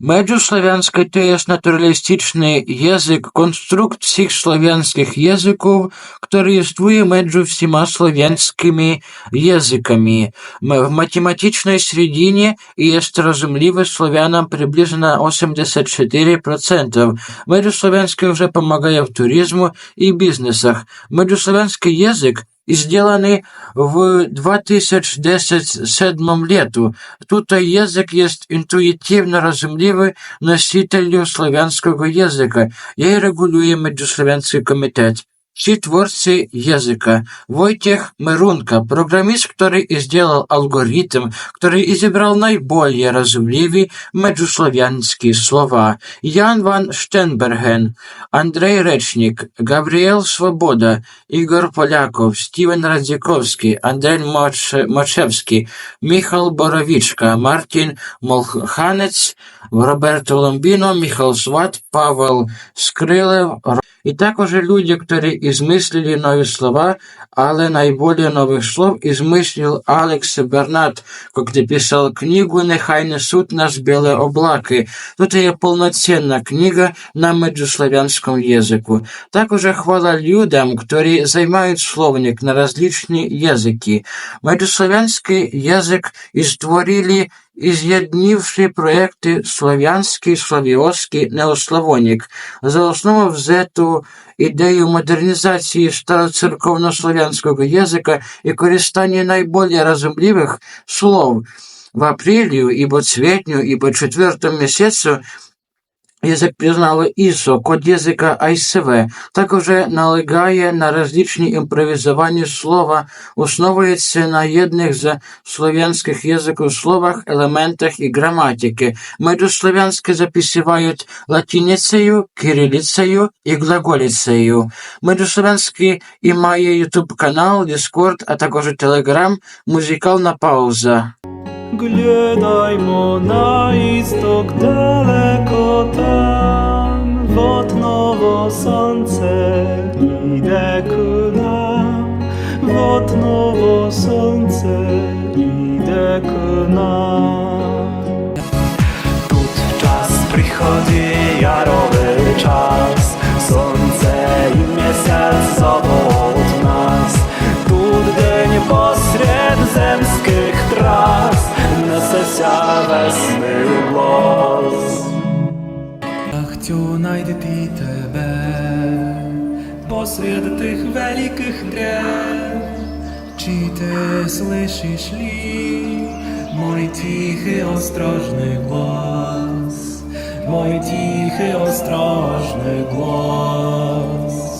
Меджуславянський to jest naturalistyczny język, konstrukt всіх славянських язиків, który існує между всіма славянськими язиками. В математичній середині jest розумливий славянам приблизно 84%. Меджуславянський вже помагає в туризму і бізнесах. Меджуславянський язик сделаны в 2017 лету. Тут язык есть интуитивно разумливый носителю славянского языка. Я и регулює Меджуславянський комітет. Всі творці языка. Войтех Мирунка, программист, который и сделал алгоритм, который изобрел наиболее разумливые меджуславянские слова. Ян ван Штенберген, Андрей Речник, Гавриел Свобода, Ігор Поляков, Стівен Радзіковський, Андрей Моч- Мочевський, Міхал Боровічка, Мартін Молханець, Роберто Ломбіно, Міхал Сват, Павел Скрилев, Ро- и також люди, которые измыслили новые слова, але наиболее новых слов измыслил Алекс Бернат, когда писал книгу «Нехай несут нас белые облаки». Тут є повноцінна книга на меджуславянському язику. Також хвала людям, які займають словник на различні язики. Меджуславянський язик і створили изъединившие проекти «Славянский», «Славиоский», Неославонік, За основу взету ідею модернізації староцерковнослов'янського язика і користання найбільш розумливих слов. В апрелі, ибо цветню, ибо четвертому місяцю Язик признало ІСО, код язика ICV, також налегає на различні імпровізовані слова, основується на єдних з слов'янських язиків словах, елементах і граматики. Меджуслов'янське записують латиницею, кирилицею і глаголицею. Меджуслов'янський і має ютуб канал, Дискорд, а також телеграм, музикальна пауза. Глядаймо на істок далеко там, вот ново сонце іде к нам, вот ново сонце іде к нам. Тут час приходить яровий час, сонце і місяць зовуть нас. Тут день посеред земських трас, несеся весни голос. Я хочу найти тебе посеред тих великих дерев. Чи ти слышиш ли мой тихий осторожный голос? Мой тихий осторожный голос.